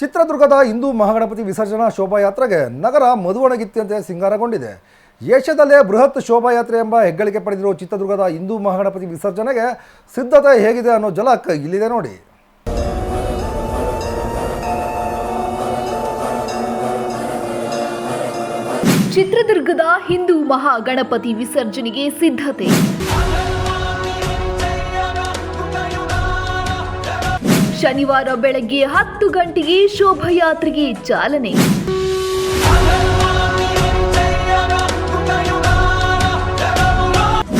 ಚಿತ್ರದುರ್ಗದ ಹಿಂದೂ ಮಹಾಗಣಪತಿ ವಿಸರ್ಜನಾ ಶೋಭಾಯಾತ್ರೆಗೆ ನಗರ ಮಧುವಣಗಿತ್ತಿಯಂತೆ ಸಿಂಗಾರಗೊಂಡಿದೆ. ಏಷ್ಯಾದಲ್ಲೇ ಬೃಹತ್ ಶೋಭಾಯಾತ್ರೆ ಎಂಬ ಹೆಗ್ಗಳಿಕೆ ಪಡೆದಿರುವ ಚಿತ್ರದುರ್ಗದ ಹಿಂದೂ ಮಹಾಗಣಪತಿ ವಿಸರ್ಜನೆಗೆ ಸಿದ್ಧತೆ ಹೇಗಿದೆ ಅನ್ನೋ ಜಲಕ್ ಇಲ್ಲಿದೆ ನೋಡಿ. ಚಿತ್ರದುರ್ಗದ ಹಿಂದೂ ಮಹಾಗಣಪತಿ ವಿಸರ್ಜನೆಗೆ ಸಿದ್ಧತೆ. ಶನಿವಾರ ಬೆಳಗ್ಗೆ ಹತ್ತು ಗಂಟೆಗೆ ಶೋಭಾಯಾತ್ರೆಗೆ ಚಾಲನೆ.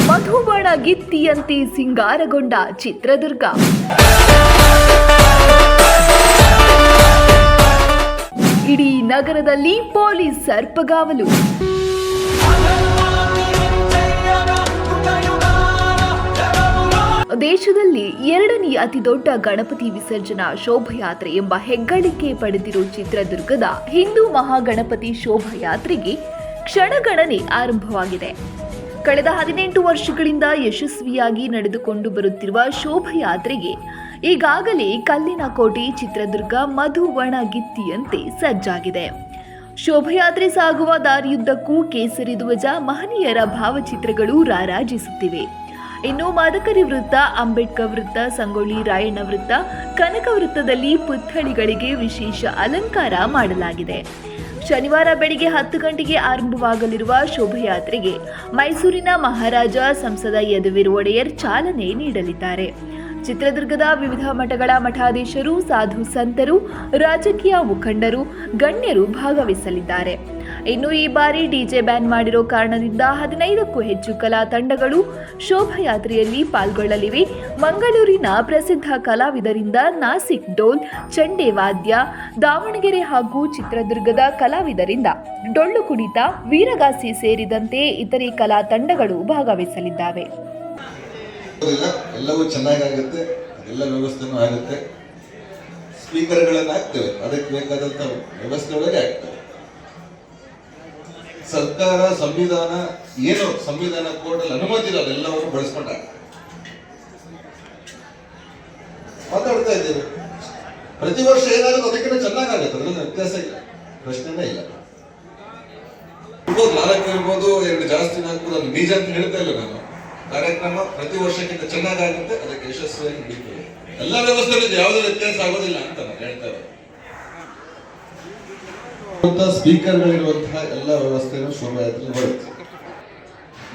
ಮಧುಬಣ ಗಿತ್ತಿಯಂತೆ ಸಿಂಗಾರಗೊಂಡ ಚಿತ್ರದುರ್ಗ. ಇಡೀ ನಗರದಲ್ಲಿ ಪೊಲೀಸ್ ಸರ್ಪಗಾವಲು. ದೇಶದಲ್ಲಿ ಎರಡನೇ ಅತಿ ದೊಡ್ಡ ಗಣಪತಿ ವಿಸರ್ಜನಾ ಶೋಭಾಯಾತ್ರೆ ಎಂಬ ಹೆಗ್ಗಳಿಕೆ ಪಡೆದಿರುವ ಚಿತ್ರದುರ್ಗದ ಹಿಂದೂ ಮಹಾಗಣಪತಿ ಶೋಭಾಯಾತ್ರೆಗೆ ಕ್ಷಣಗಣನೆ ಆರಂಭವಾಗಿದೆ. ಕಳೆದ ಹದಿನೆಂಟು ವರ್ಷಗಳಿಂದ ಯಶಸ್ವಿಯಾಗಿ ನಡೆದುಕೊಂಡು ಬರುತ್ತಿರುವ ಶೋಭಾಯಾತ್ರೆಗೆ ಈಗಾಗಲೇ ಕಲ್ಲಿನ ಕೋಟೆ ಚಿತ್ರದುರ್ಗ ಮಧುವಣಗಿತ್ತಿಯಂತೆ ಸಜ್ಜಾಗಿದೆ. ಶೋಭಾಯಾತ್ರೆ ಸಾಗುವ ದಾರಿಯುದ್ದಕ್ಕೂ ಕೇಸರಿ ಧ್ವಜ ಮಹನೀಯರ ಭಾವಚಿತ್ರಗಳು ರಾರಾಜಿಸುತ್ತಿವೆ. ಇನ್ನು ಮದಕರಿ ವೃತ್ತ, ಅಂಬೇಡ್ಕರ್ ವೃತ್ತ, ಸಂಗೊಳ್ಳಿ ರಾಯಣ್ಣ ವೃತ್ತ, ಕನಕ ವೃತ್ತದಲ್ಲಿ ಪುತ್ಥಳಿಗಳಿಗೆ ವಿಶೇಷ ಅಲಂಕಾರ ಮಾಡಲಾಗಿದೆ. ಶನಿವಾರ ಬೆಳಿಗ್ಗೆ ಹತ್ತು ಗಂಟೆಗೆ ಆರಂಭವಾಗಲಿರುವ ಶೋಭಾಯಾತ್ರೆಗೆ ಮೈಸೂರಿನ ಮಹಾರಾಜ ಸಂಸದ ಯದುವೀರ್ ಒಡೆಯರ್ ಚಾಲನೆ ನೀಡಲಿದ್ದಾರೆ. ಚಿತ್ರದುರ್ಗದ ವಿವಿಧ ಮಠಗಳ ಮಠಾಧೀಶರು, ಸಾಧು ಸಂತರು, ರಾಜಕೀಯ ಮುಖಂಡರು, ಗಣ್ಯರು ಭಾಗವಹಿಸಲಿದ್ದಾರೆ. ಇನ್ನು ಈ ಬಾರಿ ಡಿಜೆ ಬ್ಯಾನ್ ಮಾಡಿರೋ ಕಾರಣದಿಂದ ಹದಿನೈದಕ್ಕೂ ಹೆಚ್ಚು ಕಲಾ ತಂಡಗಳು ಶೋಭಾಯಾತ್ರೆಯಲ್ಲಿ ಪಾಲ್ಗೊಳ್ಳಲಿವೆ. ಮಂಗಳೂರಿನ ಪ್ರಸಿದ್ಧ ಕಲಾವಿದರಿಂದ ನಾಸಿಕ್ ಡೋಲ್, ಚಂಡೆ ವಾದ್ಯ, ದಾವಣಗೆರೆ ಹಾಗೂ ಚಿತ್ರದುರ್ಗದ ಕಲಾವಿದರಿಂದ ಡೊಳ್ಳು ಕುಣಿತ, ವೀರಗಾಸಿ ಸೇರಿದಂತೆ ಇತರೆ ಕಲಾ ತಂಡಗಳು ಭಾಗವಹಿಸಲಿದ್ದಾವೆ. ಎಲ್ಲವೂ ಚೆನ್ನಾಗಾಗುತ್ತೆ ಎಲ್ಲ ವ್ಯವಸ್ಥೆನೂ ಆಗುತ್ತೆ. ಸ್ಪೀಕರ್ಗಳನ್ನು ಹಾಕ್ತೇವೆ, ಅದಕ್ಕೆ ಬೇಕಾದಂಥ ವ್ಯವಸ್ಥೆ ಒಳಗೆ ಆಗ್ತವೆ ಸರ್ಕಾರ, ಸಂವಿಧಾನ, ಏನು ಸಂವಿಧಾನ ಕೋರ್ಟಲ್ಲಿ ಅನುಮತಿ ಇಲ್ಲ ಅದೆಲ್ಲವನ್ನು ಬಳಸ್ಕೊಂಡಾಗ. ಮಾತಾಡ್ತಾ ಇದ್ದೇವೆ ಪ್ರತಿ ವರ್ಷ ಏನಾಗುತ್ತೆ ಅದಕ್ಕಿಂತ ಚೆನ್ನಾಗಾಗುತ್ತೆ ಅದರಲ್ಲಿ ವ್ಯತ್ಯಾಸ ಇಲ್ಲ. ಪ್ರಶ್ನೆನೇ ಇಲ್ಲ. ಇರ್ಬೋದು, ನಾಲ್ಕು ಇರ್ಬೋದು, ಎರಡು ಜಾಸ್ತಿ ನಾಲ್ಕು ಅದು ನಿಜ ಅಂತ ಹೇಳ್ತಾ ಇಲ್ಲ ನಾನು. ಕಾರ್ಯಕ್ರಮ ಪ್ರತಿ ವರ್ಷಕ್ಕಿಂತ ಚೆನ್ನಾಗಾಗುತ್ತೆ ಅದಕ್ಕೆ ಯಶಸ್ವಿಯಾಗಿ ಎಲ್ಲ ವ್ಯವಸ್ಥೆಗಳಿಂದ ಯಾವುದೇ ವ್ಯತ್ಯಾಸ ಆಗೋದಿಲ್ಲ ಅಂತ ನಾನು ಹೇಳ್ತಾ ಇರೋದು. ಸ್ಪೀಕರ್ಗಳಿರುವಂತಹ ಎಲ್ಲ ವ್ಯವಸ್ಥೆಗಳು ಶೋಭಾಯಾತ್ರೆ ಬರುತ್ತೆ.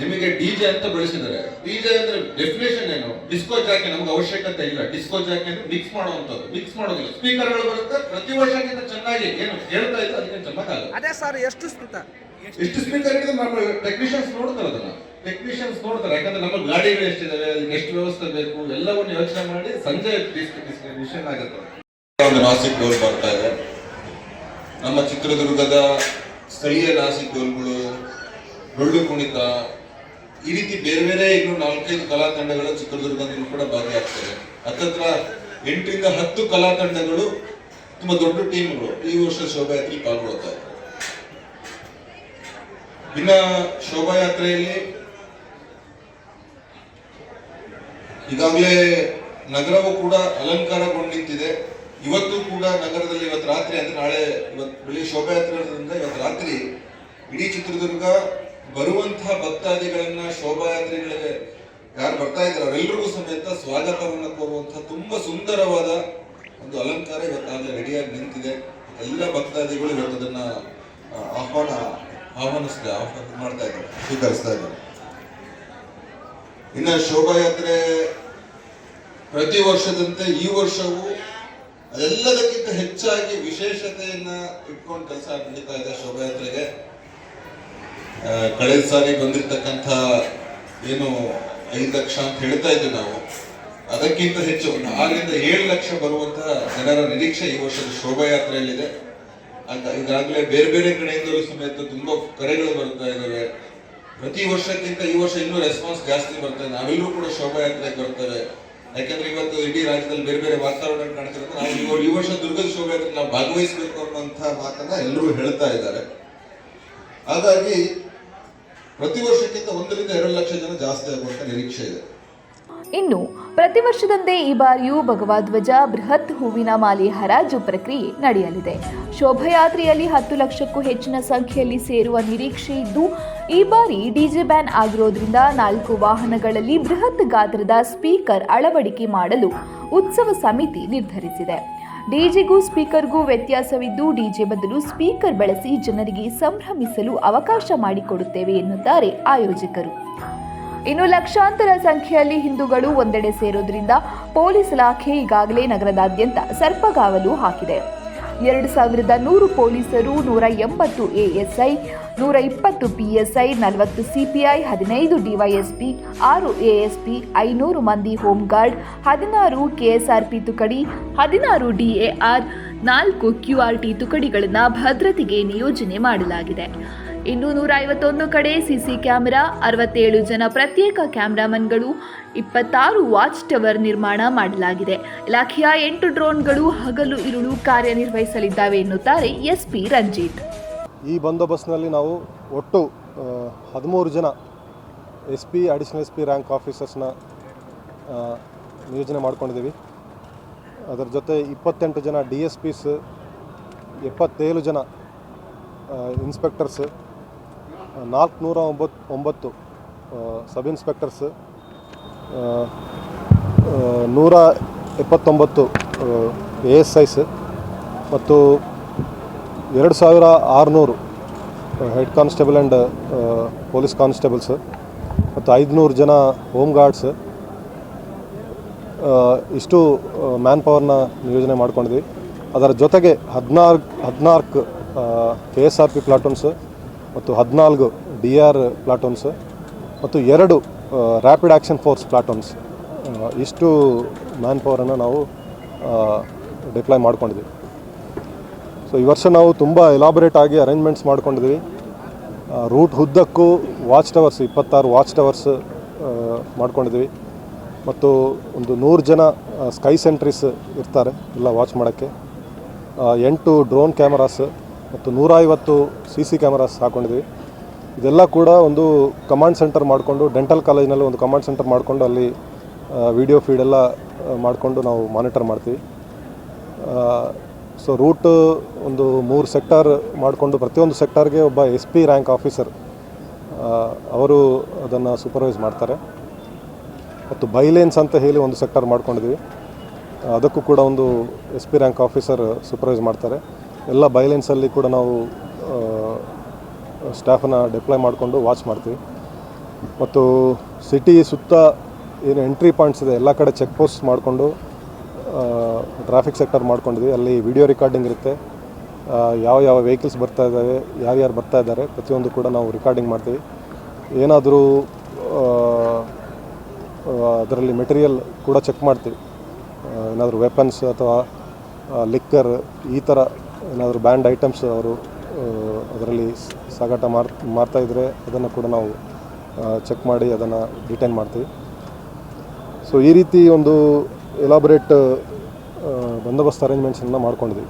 ನಿಮಗೆ ಡಿಜೆ ಅಂತ ಬಳಸಿದ್ದಾರೆ. ಡಿಜೆ ಅಂದ್ರೆ ಡೆಫಿನೇಷನ್ ಏನು? ಡಿಸ್ಕೋ ಜಾಕೆ ನಮ್ಗೆ ಅವಶ್ಯಕತೆ ಇಲ್ಲ. ಡಿಸ್ಕೋ ಜಾಕೆ ಅಂದ್ರೆ ಮಿಕ್ಸ್ ಮಾಡುವಂತದ್ದು ಮಿಕ್ಸ್ ಮಾಡೋದಿಲ್ಲ. ಸ್ಪೀಕರ್ಗಳು ಬರುತ್ತೆ. ಪ್ರತಿ ವರ್ಷಕ್ಕಿಂತ ಚೆನ್ನಾಗಿ ಏನು ಹೇಳ್ತಾ ಇತ್ತು ಅದಕ್ಕೆ ಚೆನ್ನಾಗಲ್ಲ ಅದೇ ಸರ್ ಎಷ್ಟು ಸ್ಮಿತ? ಎಷ್ಟು ಸ್ಪೀಕರ್ ಇದೆ ನಮ್ಮ ಟೆಕ್ನಿಷಿಯನ್ಸ್ ನೋಡ್ತಾರೆ ಅದನ್ನ. ಟೆಕ್ನಿಷಿಯನ್ಸ್ ನೋಡ್ತಾರೆ. ಯಾಕಂದ್ರೆ ನಮ್ಮ ಗಾಡಿಗಳು ಎಷ್ಟಿದಾವೆ ಅದಕ್ಕೆ ಎಷ್ಟು ವ್ಯವಸ್ಥೆ ಬೇಕು ಎಲ್ಲವನ್ನು ಯೋಚನೆ ಮಾಡಿ ಸಂಜೆ ಡಿಸ್ಕಷನ್ ಆಗುತ್ತೆ. ಒಂದು ನಾಸಿಕ್ ಡೋಲ್ ಬರ್ತಾ ಇದೆ. ನಮ್ಮ ಚಿತ್ರದುರ್ಗದ ಸ್ಥಳೀಯ ನಾಸಿಕ್ ಡೋಲ್ಗಳು ಡೊಳ್ಳು ಕುಣಿತ, ಈ ರೀತಿ ಬೇರೆ ಬೇರೆ ಇನ್ನು ನಾಲ್ಕೈದು ಕಲಾ ತಂಡಗಳು ಕೂಡ ಭಾಗಿಯಾಗ್ತವೆ. ಹತ್ತತ್ರ ಎಂಟರಿಂದ ಹತ್ತು ಕಲಾ ತಂಡಗಳು ತುಂಬಾ ದೊಡ್ಡ ಟೀಮ್ಗಳು. ಈ ವರ್ಷ ಶೋಭಾಯಾತ್ರೆ ಪಾಲ್ಗೊಳ್ತಾರೆ ಇನ್ನ ಶೋಭಾಯಾತ್ರೆಯಲ್ಲಿ ಈಗಾಗಲೇ ನಗರವು ಕೂಡ ಅಲಂಕಾರಗೊಂಡು ನಿಂತಿದೆ ಇವತ್ತು ಕೂಡ ನಗರದಲ್ಲಿ ಇವತ್ತು ರಾತ್ರಿ ಅಂದ್ರೆ ನಾಳೆ ಇವತ್ತು ಬೆಳಿಗ್ಗೆ ಶೋಭಾಯಾತ್ರೆ ಇರೋದ್ರಿಂದ ಇವತ್ತು ರಾತ್ರಿ ಇಡೀ ಚಿತ್ರದುರ್ಗ ಬರುವಂತಹ ಭಕ್ತಾದಿಗಳನ್ನ ಶೋಭಾಯಾತ್ರೆಗಳಿಗೆ ಯಾರು ಬರ್ತಾ ಇದ್ದಾರೆ ಅವರೆಲ್ಲರಿಗೂ ಸಮೇತ ಸ್ವಾಗತವನ್ನು ಕೋರುವಂತಹ ತುಂಬಾ ಸುಂದರವಾದ ಒಂದು ಅಲಂಕಾರ ಇವತ್ತಾಗಲೇ ರೆಡಿಯಾಗಿ ನಿಂತಿದೆ. ಎಲ್ಲ ಭಕ್ತಾದಿಗಳು ಇವತ್ತು ಅದನ್ನ ಆಹ್ವಾನ ಆಹ್ವಾನಿಸ್ತಾ ಆಹ್ವಾನ ಮಾಡ್ತಾ ಇದ್ದಾರೆ, ಸ್ವೀಕರಿಸ್ತಾ ಇದ್ದಾರೆ. ಇನ್ನ ಶೋಭಾಯಾತ್ರೆ ಪ್ರತಿ ವರ್ಷದಂತೆ ಈ ವರ್ಷವೂ ಅದೆಲ್ಲದಕ್ಕಿಂತ ಹೆಚ್ಚಾಗಿ ವಿಶೇಷತೆಯನ್ನ ಇಟ್ಕೊಂಡು ಕೆಲಸ ನಡೀತಾ ಇದೆ ಶೋಭಾಯಾತ್ರೆಗೆ. ಕಳೆದ ಸಾರಿ ಬಂದಿರ್ತಕ್ಕಂಥ ಏನು ಐದು ಲಕ್ಷ ಅಂತ ಹೇಳ್ತಾ ಇದ್ವಿ ನಾವು. ಅದಕ್ಕಿಂತ ಹೆಚ್ಚು ಆರರಿಂದ ಏಳು ಲಕ್ಷ ಬರುವಂತಹ ಜನರ ನಿರೀಕ್ಷೆ ಈ ವರ್ಷದ ಶೋಭಾಯಾತ್ರೆಯಲ್ಲಿದೆ. ಅಂತ ಈಗಾಗಲೇ ಬೇರೆ ಬೇರೆ ಕಡೆಯಿಂದಲೂ ಸಮೇತ ತುಂಬಾ ಕರೆಗಳು ಬರ್ತಾ ಇದ್ದಾವೆ ಪ್ರತಿ ವರ್ಷಕ್ಕಿಂತ ಈ ವರ್ಷ ಇನ್ನೂ ರೆಸ್ಪಾನ್ಸ್ ಜಾಸ್ತಿ ಬರ್ತದೆ ನಾವೆಲ್ಲರೂ ಕೂಡ ಶೋಭಾಯಾತ್ರೆಗೆ ಬರ್ತೇವೆ ಯಾಕಂದ್ರೆ ಇವತ್ತು ಇಡೀ ರಾಜ್ಯದಲ್ಲಿ ಬೇರೆ ಬೇರೆ ವಾತಾವರಣ ಕಾಣ್ತಿರೋದು ನಾವು ಈ- ವರ್ಷ ದುರ್ಗದ ಶೋಭಾಯಾತ್ರೆ ನಾವು ಭಾಗವಹಿಸಬೇಕು ಅನ್ನುವಂಥ ಮಾತನ್ನ ಎಲ್ಲರೂ ಹೇಳ್ತಾ ಇದ್ದಾರೆ. ಹಾಗಾಗಿ ಪ್ರತಿ ವರ್ಷಕ್ಕಿಂತ ಒಂದರಿಂದ ಎರಡು ಲಕ್ಷ ಜನ ಜಾಸ್ತಿ ಆಗುವಂತ ನಿರೀಕ್ಷೆ ಇದೆ. ಇನ್ನು ಪ್ರತಿ ವರ್ಷದಂತೆ ಈ ಬಾರಿಯೂ ಭಗವಧ್ವಜ ಬೃಹತ್ ಹೂವಿನ ಮಾಲೆ ಹರಾಜು ಪ್ರಕ್ರಿಯೆ ನಡೆಯಲಿದೆ. ಶೋಭಾಯಾತ್ರೆಯಲ್ಲಿ ಹತ್ತು ಲಕ್ಷಕ್ಕೂ ಹೆಚ್ಚಿನ ಸಂಖ್ಯೆಯಲ್ಲಿ ಸೇರುವ ನಿರೀಕ್ಷೆ ಇದ್ದು, ಈ ಬಾರಿ ಡಿಜೆ ಬ್ಯಾನ್ ಆಗಿರೋದ್ರಿಂದ ನಾಲ್ಕು ವಾಹನಗಳಲ್ಲಿ ಬೃಹತ್ ಗಾತ್ರದ ಸ್ಪೀಕರ್ ಅಳವಡಿಕೆ ಮಾಡಲು ಉತ್ಸವ ಸಮಿತಿ ನಿರ್ಧರಿಸಿದೆ. ಡಿಜೆಗೂ ಸ್ಪೀಕರ್ಗೂ ವ್ಯತ್ಯಾಸವಿದ್ದು, ಡಿಜೆ ಬದಲು ಸ್ಪೀಕರ್ ಬಳಸಿ ಜನರಿಗೆ ಸಂಭ್ರಮಿಸಲು ಅವಕಾಶ ಮಾಡಿಕೊಡುತ್ತೇವೆ ಎನ್ನುತ್ತಾರೆ ಆಯೋಜಕರು. ಇನ್ನು ಲಕ್ಷಾಂತರ ಸಂಖ್ಯೆಯಲ್ಲಿ ಹಿಂದೂಗಳು ಒಂದೆಡೆ ಸೇರೋದ್ರಿಂದ ಪೊಲೀಸ್ ಇಲಾಖೆ ಈಗಾಗಲೇ ನಗರದಾದ್ಯಂತ ಸರ್ಪಗಾವಲು ಹಾಕಿದೆ. ಎರಡು ಸಾವಿರದ ನೂರು ಪೊಲೀಸರು, ನೂರ ಎಂಬತ್ತು ಎಎಸ್ಐ, ನೂರ ಇಪ್ಪತ್ತು ಪಿಎಸ್ಐ, ನಲವತ್ತು ಸಿಪಿಐ, ಹದಿನೈದು ಡಿವೈಎಸ್ಪಿ, ಆರು ಎಎಸ್ಪಿ, ಐನೂರು ಮಂದಿ ಹೋಮ್ಗಾರ್ಡ್, ಹದಿನಾರು ಕೆಎಸ್ಆರ್ಪಿ ತುಕಡಿ, ಹದಿನಾರು ಡಿಎಆರ್, ನಾಲ್ಕು ಕ್ಯೂಆರ್ಟಿ ತುಕಡಿಗಳನ್ನು ಭದ್ರತೆಗೆ ನಿಯೋಜನೆ ಮಾಡಲಾಗಿದೆ. ಇನ್ನು ನೂರ ಐವತ್ತೊಂದು ಕಡೆ ಸಿಸಿ ಕ್ಯಾಮೆರಾ, ಅರವತ್ತೇಳು ಜನ ಪ್ರತ್ಯೇಕ ಕ್ಯಾಮ್ರಾಮನ್ಗಳು, ಇಪ್ಪತ್ತಾರು ವಾಚ್ ಟವರ್ ನಿರ್ಮಾಣ ಮಾಡಲಾಗಿದೆ. ಇಲಾಖೆಯ ಎಂಟು ಡ್ರೋನ್ಗಳು ಹಗಲು ಇರುಳು ಕಾರ್ಯನಿರ್ವಹಿಸಲಿದ್ದಾವೆ ಎನ್ನುತ್ತಾರೆ ಎಸ್ಪಿ ರಂಜಿತ್. ಈ ಬಂದೋಬಸ್ತ್ನಲ್ಲಿ ನಾವು ಒಟ್ಟು ಹದಿಮೂರು ಜನ S P additional S P rank ಆಫೀಸರ್ಸ್ನ ನಿಯೋಜನೆ ಮಾಡ್ಕೊಂಡಿದ್ದೀವಿ. ಅದರ ಜೊತೆ ಇಪ್ಪತ್ತೆಂಟು ಜನ ಡಿ ಎಸ್ ಪಿಸ್, ಎಪ್ಪತ್ತೇಳು ಜನ ಇನ್ಸ್ಪೆಕ್ಟರ್ಸ್ ನಾಲ್ಕುನೂರ ಒಂಬತ್ತು ಒಂಬತ್ತು ಸಬ್ ಇನ್ಸ್ಪೆಕ್ಟರ್ಸ್ ನೂರ ಎಪ್ಪತ್ತೊಂಬತ್ತು ಎ ಎಸ್ ಐಸ್ ಮತ್ತು ಎರಡು ಸಾವಿರ ಆರುನೂರು head constable and police constables ಮತ್ತು ಐದುನೂರು ಜನ ಹೋಮ್ ಗಾರ್ಡ್ಸ್ ಇಷ್ಟು ಮ್ಯಾನ್ ಪವರ್ನ ನಿಯೋಜನೆ ಮಾಡ್ಕೊಂಡಿದ್ವಿ ಅದರ ಜೊತೆಗೆ ಹದಿನಾರು, ಹದಿನಾಲ್ಕು K S R P platoons ಮತ್ತು ಹದಿನಾಲ್ಕು ಡಿ ಆರ್ ಪ್ಲಾಟೂನ್ಸ್ ಮತ್ತು ಎರಡು ರ್ಯಾಪಿಡ್ ಆ್ಯಕ್ಷನ್ ಫೋರ್ಸ್ ಪ್ಲಾಟೂನ್ಸ್. ಇಷ್ಟು ಮ್ಯಾನ್ ಪವರನ್ನು ನಾವು ಡಿಪ್ಲಾಯ್ ಮಾಡ್ಕೊಂಡಿದ್ವಿ. ಸೊ ಈ ವರ್ಷ ನಾವು ತುಂಬ ಎಲಾಬರೇಟ್ ಆಗಿ ಅರೇಂಜ್ಮೆಂಟ್ಸ್ ಮಾಡ್ಕೊಂಡಿದ್ವಿ. ರೂಟ್ ಉದ್ದಕ್ಕೂ ವಾಚ್ ಟವರ್ಸ್ ಇಪ್ಪತ್ತಾರು ವಾಚ್ ಟವರ್ಸ್ ಮಾಡ್ಕೊಂಡಿದ್ವಿ. ಮತ್ತು ಒಂದು ನೂರು ಜನ ಸ್ಕೈ ಸೆಂಟ್ರೀಸ್ ಇರ್ತಾರೆ, ಎಲ್ಲ ವಾಚ್ ಮಾಡೋಕ್ಕೆ. ಎಂಟು ಡ್ರೋನ್ ಕ್ಯಾಮರಾಸ್ ಮತ್ತು ನೂರ ಐವತ್ತು ಸಿ ಸಿ ಕ್ಯಾಮರಾಸ್ ಹಾಕೊಂಡಿದ್ವಿ. ಇದೆಲ್ಲ ಕೂಡ ಒಂದು ಕಮಾಂಡ್ ಸೆಂಟರ್ ಮಾಡಿಕೊಂಡು ಡೆಂಟಲ್ ಕಾಲೇಜಿನಲ್ಲಿ ಒಂದು ಕಮಾಂಡ್ ಸೆಂಟರ್ ಮಾಡಿಕೊಂಡು ಅಲ್ಲಿ ವಿಡಿಯೋ ಫೀಡ್ ಎಲ್ಲ ಮಾಡಿಕೊಂಡು ನಾವು ಮಾನಿಟರ್ ಮಾಡ್ತೀವಿ. ಸೊ ರೂಟ್ ಒಂದು ಮೂರು ಸೆಕ್ಟರ್ ಮಾಡಿಕೊಂಡು, ಪ್ರತಿಯೊಂದು ಸೆಕ್ಟರ್ಗೆ ಒಬ್ಬ ಎಸ್ ಪಿ ರ್ಯಾಂಕ್ ಆಫೀಸರ್ ಅವರು ಅದನ್ನು ಸೂಪರ್ವೈಸ್ ಮಾಡ್ತಾರೆ. ಮತ್ತು ಬೈಲೇನ್ಸ್ ಅಂತ ಹೇಳಿ ಒಂದು ಸೆಕ್ಟರ್ ಮಾಡ್ಕೊಂಡಿದ್ವಿ. ಅದಕ್ಕೂ ಕೂಡ ಒಂದು S P rank officer supervise ಮಾಡ್ತಾರೆ. ಎಲ್ಲ ಬೈಲೆನ್ಸಲ್ಲಿ ಕೂಡ ನಾವು ಸ್ಟಾಫನ್ನು ಡಿಪ್ಲಾಯ್ ಮಾಡಿಕೊಂಡು ವಾಚ್ ಮಾಡ್ತೀವಿ. ಮತ್ತು ಸಿಟಿ ಸುತ್ತ ಏನು ಎಂಟ್ರಿ ಪಾಯಿಂಟ್ಸ್ ಇದೆ, ಎಲ್ಲ ಕಡೆ ಚೆಕ್ ಪೋಸ್ಟ್ ಮಾಡಿಕೊಂಡು ಟ್ರಾಫಿಕ್ ಸೆಕ್ಟರ್ ಮಾಡ್ಕೊಂಡಿದ್ವಿ. ಅಲ್ಲಿ ವಿಡಿಯೋ ರೆಕಾರ್ಡಿಂಗ್ ಇರುತ್ತೆ. ಯಾವ ಯಾವ ವೆಹಿಕಲ್ಸ್ ಬರ್ತಾ ಇದ್ದಾವೆ ಯಾರ್ಯಾರು ಬರ್ತಾ ಇದ್ದಾರೆ ಪ್ರತಿಯೊಂದು ಕೂಡ ನಾವು ರೆಕಾರ್ಡಿಂಗ್ ಮಾಡ್ತೀವಿ. ಏನಾದರೂ ಅದರಲ್ಲಿ ಮೆಟೀರಿಯಲ್ ಕೂಡ ಚೆಕ್ ಮಾಡ್ತೀವಿ. ಏನಾದರೂ ವೆಪನ್ಸ್ ಅಥವಾ ಲಿಕ್ಕರ್ ಈ ಥರ ಏನಾದರೂ ಬ್ಯಾಂಡ್ ಐಟಮ್ಸ್ ಅವರು ಅದರಲ್ಲಿ ಸಾಗಾಟ ಮಾರ್ ಮಾಡ್ತಾ ಇದ್ದರೆ ಅದನ್ನು ಕೂಡ ನಾವು ಚೆಕ್ ಮಾಡಿ ಅದನ್ನು ಡಿಟೈನ್ ಮಾಡ್ತೀವಿ. ಸೊ ಈ ರೀತಿ ಒಂದು ಎಲಾಬರೇಟ್ ಬಂದೋಬಸ್ತ್ ಅರೇಂಜ್ಮೆಂಟ್ಸನ್ನು ಮಾಡ್ಕೊಂಡಿದ್ದೀವಿ.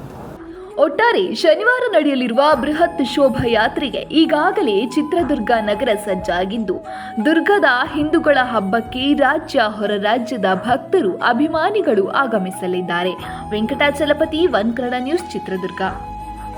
ಒಟ್ಟಾರೆ ಶನಿವಾರ ನಡೆಯಲಿರುವ ಬೃಹತ್ ಶೋಭಾಯಾತ್ರೆಗೆ ಈಗಾಗಲೇ ಚಿತ್ರದುರ್ಗ ನಗರ ಸಜ್ಜಾಗಿದ್ದು, ದುರ್ಗದ ಹಿಂದೂಗಳ ಹಬ್ಬಕ್ಕೆ ರಾಜ್ಯ ಹೊರ ರಾಜ್ಯದ ಭಕ್ತರು ಅಭಿಮಾನಿಗಳು ಆಗಮಿಸಲಿದ್ದಾರೆ. Venkatachalapathi, one Kannada news Chitradurga.